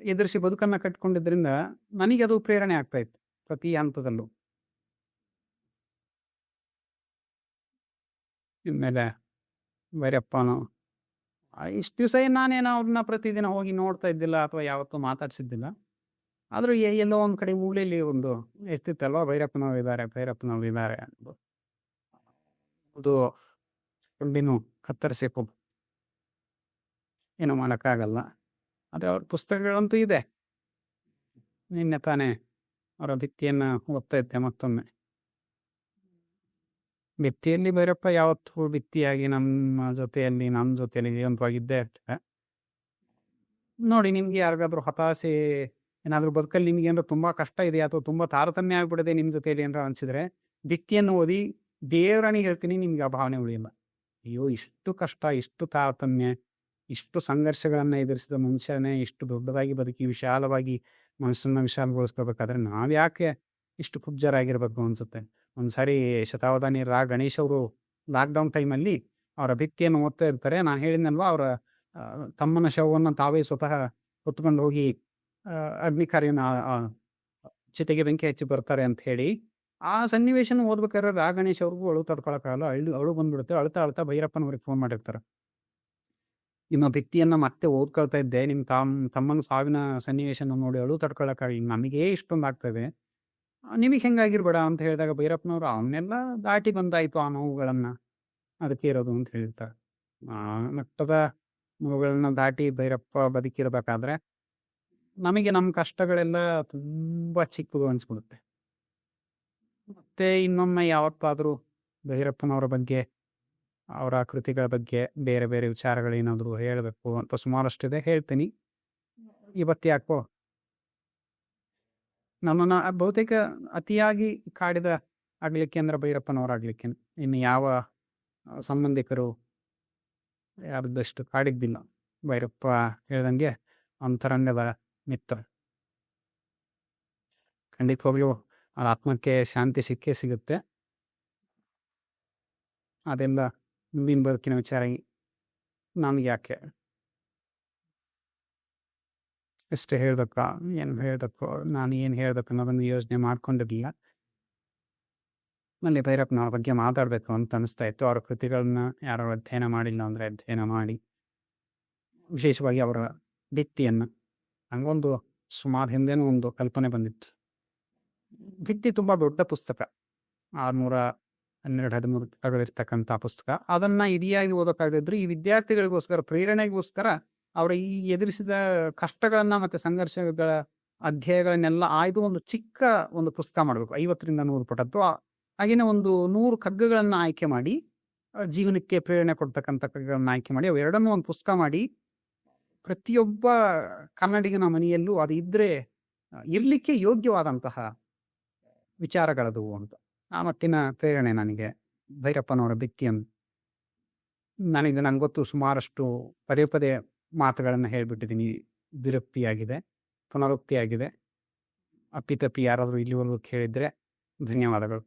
ಎದುರಿಸಿ ಬದುಕನ್ನು ಕಟ್ಕೊಂಡಿದ್ದರಿಂದ ನನಗೆ ಅದು ಪ್ರೇರಣೆ ಆಗ್ತಾ ಇತ್ತು ಪ್ರತಿ ಹಂತದಲ್ಲೂ. ಇನ್ಮೇಲೆ ಭೈರಪ್ಪನು ಇಷ್ಟು ದಿವಸ ನಾನೇನು ಅವ್ರನ್ನ ಪ್ರತಿದಿನ ಹೋಗಿ ನೋಡ್ತಾ ಇದ್ದಿಲ್ಲ ಅಥವಾ ಯಾವತ್ತೂ ಮಾತಾಡ್ಸಿದ್ದಿಲ್ಲ. ಆದರೂ ಎಲ್ಲೋ ಒಂದು ಕಡೆ ಮೂಲೆಯಲ್ಲಿ ಒಂದು ಎತ್ತಿತ್ತಲ್ವ, ಭೈರಪ್ಪನವ್ರು ಇದ್ದಾರೆ ಭೈರಪ್ಪನವ್ರು ಇದ್ದಾರೆ ಅನ್ನೋದು ಅದು ಗುಂಡಿನೂ ಕತ್ತರಿಸಿ ಪೊ ಏನೂ ಮಾಡೋಕ್ಕಾಗಲ್ಲ. ಆದರೆ ಅವ್ರ ಪುಸ್ತಕಗಳಂತೂ ಇದೆ. ನಿನ್ನೆ ತಾನೇ ಅವರ ಭಿತ್ತಿಯನ್ನು ಓದ್ತಾ ಇದ್ದೆ ಮತ್ತೊಮ್ಮೆ. ಭಿತ್ತಿಯಲ್ಲಿ ಭೈರಪ್ಪ ಯಾವತ್ತೂ ಭಿತ್ತಿಯಾಗಿ ನಮ್ಮ ಜೊತೆಯಲ್ಲಿ ನಮ್ಮ ಜೊತೆಯಲ್ಲಿ ಜೀವಂತವಾಗಿದ್ದೇ ಇರ್ತಾರೆ ನೋಡಿ, ನಿಮ್ಗೆ ಯಾರಿಗಾದ್ರೂ ಹತಾಶೆ ಏನಾದರೂ ಬದುಕಲ್ಲಿ ನಿಮ್ಗೆ ಏನಾದ್ರು ತುಂಬ ಕಷ್ಟ ಇದೆ ಅಥವಾ ತುಂಬ ತಾರತಮ್ಯ ಆಗ್ಬಿಡದೆ ನಿಮ್ಮ ಜೊತೆಯಲ್ಲಿ ಏನಾರ ಅನಿಸಿದ್ರೆ ಭಿತ್ತಿಯನ್ನು ಓದಿ ದೇವರಾಣಿ ಹೇಳ್ತೀನಿ, ನಿಮ್ಗೆ ಆ ಭಾವನೆ ಉಳಿಯಲ್ಲ. ಅಯ್ಯೋ, ಇಷ್ಟು ಕಷ್ಟ, ಇಷ್ಟು ತಾರತಮ್ಯ, ಇಷ್ಟು ಸಂಘರ್ಷಗಳನ್ನು ಎದುರಿಸಿದ ಮನುಷ್ಯನೇ, ಇಷ್ಟು ದೊಡ್ಡದಾಗಿ ಬದುಕಿ ವಿಶಾಲವಾಗಿ ಮನಸ್ಸನ್ನು ವಿಶಾಲಗೊಳಿಸ್ಕೋಬೇಕಾದ್ರೆ ನಾವು ಯಾಕೆ ಇಷ್ಟು ಕುಬ್ಜರಾಗಿರ್ಬೇಕು ಒಂದು ಸಾರಿ ಶತಾವಧಾನಿ ರಾ ಗಣೇಶ್ ಅವರು ಲಾಕ್ಡೌನ್ ಟೈಮಲ್ಲಿ ಅವರ ಭಿತ್ತಿಯನ್ನು ಓದ್ತಾ ಇರ್ತಾರೆ. ನಾನು ಹೇಳಿದ್ನಲ್ವಾ, ಅವರ ತಮ್ಮನ ಶವವನ್ನು ತಾವೇ ಸ್ವತಃ ಹೊತ್ಕೊಂಡು ಹೋಗಿ ಅಗ್ನಿಕಾರ್ಯನ ಚಿತೆಗೆ ಬೆಂಕಿ ಹಚ್ಚಿ ಬರ್ತಾರೆ ಅಂತ ಹೇಳಿ, ಆ ಸನ್ನಿವೇಶನ ಓದ್ಬೇಕಾದ್ರೆ ರಾ ಗಣೇಶ್ ಅವ್ರಿಗೂ ಅಳು ತಡ್ಕೊಳಕ್ಕಾಗಲ್ಲ. ಅಳು ಅಳು ಬಂದ್ಬಿಡುತ್ತೆ. ಅಳ್ತಾ ಅಳ್ತಾ ಭೈರಪ್ಪನವ್ರಿಗೆ ಫೋನ್ ಮಾಡಿರ್ತಾರೆ. ನಿಮ್ಮ ಭಿತ್ತಿಯನ್ನ ಮತ್ತೆ ಓದ್ಕೊಳ್ತಾ ಇದ್ದೆ. ನಿಮ್ಮ ತಮ್ಮ ತಮ್ಮನ ಸಾವಿನ ಸನ್ನಿವೇಶನ ನೋಡಿ ಅಳು ತಡ್ಕೊಳಕ್ಕಾಗಲಿ ನಮಗೇ ಇಷ್ಟೊಂದು ಆಗ್ತದೆ ನಿಮಗೆ ಹೆಂಗಾಗಿರ್ಬೇಡ ಅಂತ ಹೇಳಿದಾಗ ಭೈರಪ್ಪನವರು ಅವನ್ನೆಲ್ಲ ದಾಟಿ ಬಂದಾಯಿತು ಆ ನೋವುಗಳನ್ನು. ಅದಕ್ಕೆ ಇರೋದು ಅಂತ ಹೇಳ್ತಾ ಮಟ್ಟದ ನೋವುಗಳನ್ನ ದಾಟಿ ಭೈರಪ್ಪ ಬದುಕಿರಬೇಕಾದ್ರೆ ನಮಗೆ ನಮ್ಮ ಕಷ್ಟಗಳೆಲ್ಲ ತುಂಬ ಚಿಕ್ಕದು ಅನ್ಸ್ಬಿಡುತ್ತೆ. ಮತ್ತೆ ಇನ್ನೊಮ್ಮೆ ಯಾವತ್ತಾದರೂ ಭೈರಪ್ಪನವರ ಬಗ್ಗೆ ಅವರ ಕೃತಿಗಳ ಬಗ್ಗೆ ಬೇರೆ ಬೇರೆ ವಿಚಾರಗಳೇನಾದರೂ ಹೇಳಬೇಕು ಅಂತ ಸುಮಾರಷ್ಟಿದೆ. ಹೇಳ್ತೀನಿ. ಇವತ್ತು ಯಾಕೋ ನನ್ನನ್ನು ಬಹುತೇಕ ಅತಿಯಾಗಿ ಕಾಡಿದ ಆಗ್ಲಿಕ್ಕೆ ಅಂದ್ರೆ ಭೈರಪ್ಪನವರಾಗ್ಲಿಕ್ಕೆ ಇನ್ನು ಯಾವ ಸಂಬಂಧಿಕರು ಸಂಬಂಧಿಕರು ಯಾರದಷ್ಟು ಕಾಡಿದ್ದಿಲ್ಲ. ಭೈರಪ್ಪ ಹೇಳ್ದಂಗೆ ಅಂತರಂಗದ ಮಿತ್ರ. ಖಂಡಿತವಾಗ್ಲೂ ಅವ್ರ ಆತ್ಮಕ್ಕೆ ಶಾಂತಿ ಸಿಕ್ಕೇ ಸಿಗುತ್ತೆ. ಅದೆಲ್ಲ ಮುಂದಿನ ಬದುಕಿನ ವಿಚಾರ ನಮ್ಗೆ ಯಾಕೆ ಎಷ್ಟು ಹೇಳ್ಬೇಕ. ಏನು ಹೇಳ್ಬೇಕು? ನಾನು ಏನು ಹೇಳ್ಬೇಕು ಅನ್ನೋದನ್ನು ಯೋಚನೆ ಮಾಡ್ಕೊಂಡಿರಲಿಲ್ಲ. ನಲ್ಲಿ ಭೈರಪ್ಪನವ್ರ ಬಗ್ಗೆ ಮಾತಾಡಬೇಕು ಅಂತ ಅನಿಸ್ತಾ ಇತ್ತು. ಅವರ ಕೃತಿಗಳನ್ನ ಯಾರು ಅಧ್ಯಯನ ಮಾಡಿಲ್ಲ ಅಂದರೆ ಅಧ್ಯಯನ ಮಾಡಿ ವಿಶೇಷವಾಗಿ ಅವರ ಭಿತ್ತಿಯನ್ನು. ಹಂಗೊಂದು ಸುಮಾರು ಹಿಂದೆನೂ ಒಂದು ಕಲ್ಪನೆ ಬಂದಿತ್ತು. ಭಿತ್ತಿ ತುಂಬ ದೊಡ್ಡ ಪುಸ್ತಕ. ಆರುನೂರ ಹನ್ನೆರಡು ಹದಿಮೂರು ಇರ್ತಕ್ಕಂಥ ಪುಸ್ತಕ. ಅದನ್ನು ಇಡಿಯಾಗಿ ಓದೋಕ್ಕಾಗದಿದ್ರು ಈ ವಿದ್ಯಾರ್ಥಿಗಳಿಗೋಸ್ಕರ, ಪ್ರೇರಣೆಗೋಸ್ಕರ ಅವರ ಈ ಎದುರಿಸಿದ ಕಷ್ಟಗಳನ್ನ ಮತ್ತೆ ಸಂಘರ್ಷಗಳ ಅಧ್ಯಾಯಗಳನ್ನೆಲ್ಲ ಆಯ್ದು ಒಂದು ಚಿಕ್ಕ ಒಂದು ಪುಸ್ತಕ ಮಾಡಬೇಕು. ಐವತ್ತರಿಂದ ನೂರು ಪುಟದ್ದು. ಹಾಗೇನೆ ಒಂದು ನೂರು ಕಗ್ಗಗಳನ್ನ ಆಯ್ಕೆ ಮಾಡಿ ಜೀವನಕ್ಕೆ ಪ್ರೇರಣೆ ಕೊಡ್ತಕ್ಕಂಥ ಕಗ್ಗಗಳನ್ನ ಆಯ್ಕೆ ಮಾಡಿ ಅವೆರಡನ್ನೂ ಒಂದು ಪುಸ್ತಕ ಮಾಡಿ, ಪ್ರತಿಯೊಬ್ಬ ಕನ್ನಡಿಗನ ಮನೆಯಲ್ಲೂ ಅದು ಇದ್ರೆ ಇರಲಿಕ್ಕೆ ಇರ್ಲಿಕ್ಕೆ ಯೋಗ್ಯವಾದಂತಹ ವಿಚಾರಗಳದು ಅಂತ. ಆ ಮಟ್ಟಿನ ಪ್ರೇರಣೆ ನನಗೆ. ಭೈರಪ್ಪನವರ ವ್ಯಕ್ತಿಯನ್ನು ನನಗೆ, ನಂಗೆ ಗೊತ್ತು ಸುಮಾರಷ್ಟು ಪದೇ ಪದೇ ಮಾತುಗಳನ್ನು ಹೇಳಿಬಿಟ್ಟಿದ್ದೀನಿ ವಿರಕ್ತಿಯಾಗಿದೆ ಪುನರುಕ್ತಿಯಾಗಿದೆ. ಅಪ್ಪಿತಪ್ಪಿ ಯಾರಾದರೂ ಇಲ್ಲಿವರೆಗೂ ಕೇಳಿದರೆ ಧನ್ಯವಾದಗಳು.